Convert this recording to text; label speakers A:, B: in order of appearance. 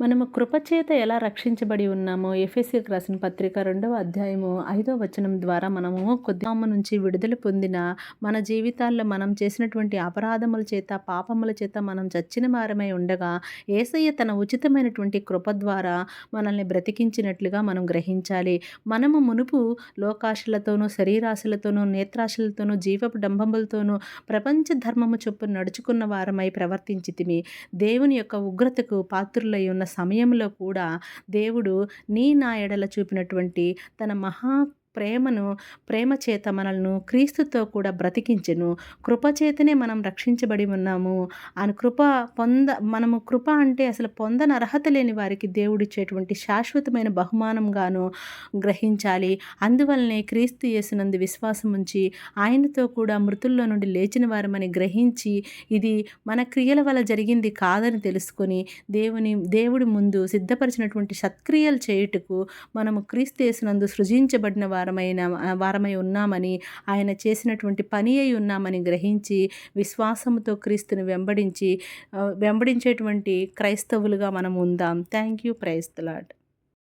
A: మనము కృపచేత ఎలా రక్షించబడి ఉన్నామో ఎఫ్ఎస్సీకి రాసిన పత్రిక రెండవ అధ్యాయము ఐదవ వచనం ద్వారా మనము కొద్దిమ నుంచి విడుదల పొందిన మన జీవితాల్లో మనం చేసినటువంటి అపరాధముల చేత పాపముల చేత మనం చచ్చిన వారమై ఉండగా ఏసయ్య తన ఉచితమైనటువంటి కృప ద్వారా మనల్ని బ్రతికించినట్లుగా మనం గ్రహించాలి. మనము మునుపు లోకాశలతోనూ శరీరాశలతోనూ నేత్రాశలతోనూ జీవపు డంబములతోనూ ప్రపంచ ధర్మము చొప్పున నడుచుకున్న వారమై ప్రవర్తించితిమి. దేవుని యొక్క ఉగ్రతకు పాత్రులై ఉన్న సమయంలో కూడా దేవుడు నీ నా ఎడల చూపినటువంటి తన మహా ప్రేమను ప్రేమ చేత మనల్ని క్రీస్తుతో కూడా బ్రతికించెను. కృపచేతనే మనం రక్షించబడి ఉన్నాము. అని కృప పొంద మనము కృప అంటే అసలు పొందని అర్హత లేని వారికి దేవుడిచ్చేటువంటి శాశ్వతమైన బహుమానంగాను గ్రహించాలి. అందువల్లనే క్రీస్తు యేసునందు విశ్వాసం ఉంచి ఆయనతో కూడా మృతుల్లో నుండి లేచిన వారమని గ్రహించి ఇది మన క్రియల వల్ల జరిగింది కాదని తెలుసుకొని దేవుని దేవుడి ముందు సిద్ధపరిచినటువంటి సత్క్రియలు చేయుటకు మనము క్రీస్తు యేసునందు సృజించబడిన వారు వారమైన వారమై ఉన్నామని ఆయన చేసినటువంటి పని అయి ఉన్నామని గ్రహించి విశ్వాసంతో క్రీస్తుని వెంబడించి వెంబడించేటువంటి క్రైస్తవులుగా మనం ఉందాం. Thank you praise the Lord